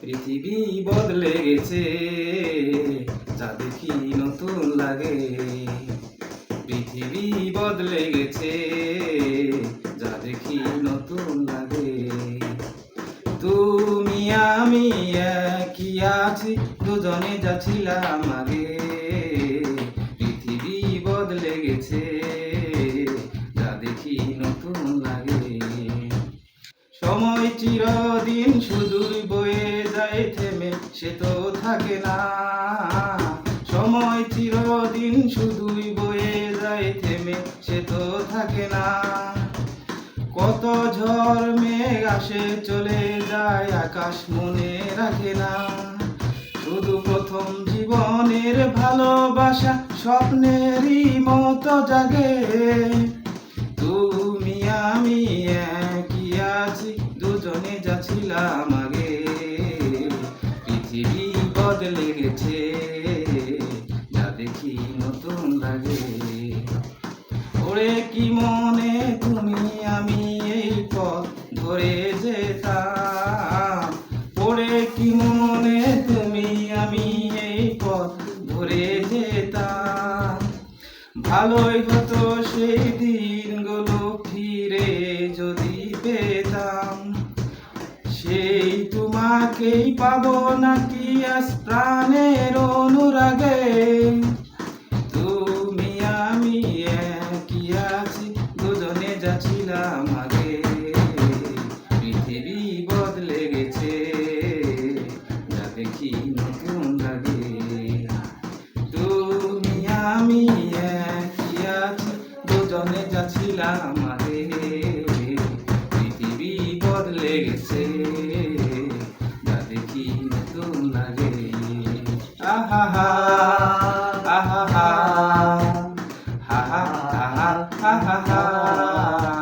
পৃথিবী বদলে গেছে, যা দেখি নতুন লাগে। পৃথিবী বদলে গেছে, যা দেখি নতুন লাগে। তুমি, আমি একই আছি, দুজনে যাচ্ছিলাম আগে। নতুন লাগে সময় চিরদিন শুধুই বয়ে যায় থেমে, সে তো থাকে না। সময় চিরদিন শুধুই বয়ে যায় থেমে, সে তো থাকে না। কত ঝড় মেঘ আসে, চলে যায় আকাশ মনে রাখে না। শুধু প্রথম জীবনের ভালোবাসা, স্বপ্নেরই মতো জাগে। আমি একই আছি, দুজনে যাচ্ছিলাম আগে। পৃথিবী বদলে গেছে, যা দেখি নতুন লাগে। ওরে কি মনে তুমি আমি এই পথ ধরে যেতাম? ওরে কি মনে তুমি আমি এই পথ ধরে যেতাম? ভালোই হতো সেই দিনগুলো তোমাকেই পাবো, নাকি প্রাণের অনুরাগে? তুমি, আমি একই আছি, দুজনে যাচ্ছিলাম আগে। পৃথিবী বদলে গেছে, যা দেখি নতুন লাগে। তুমি, আমি একই আছি, দুজনে যাচ্ছিলাম হা হা হা হা হা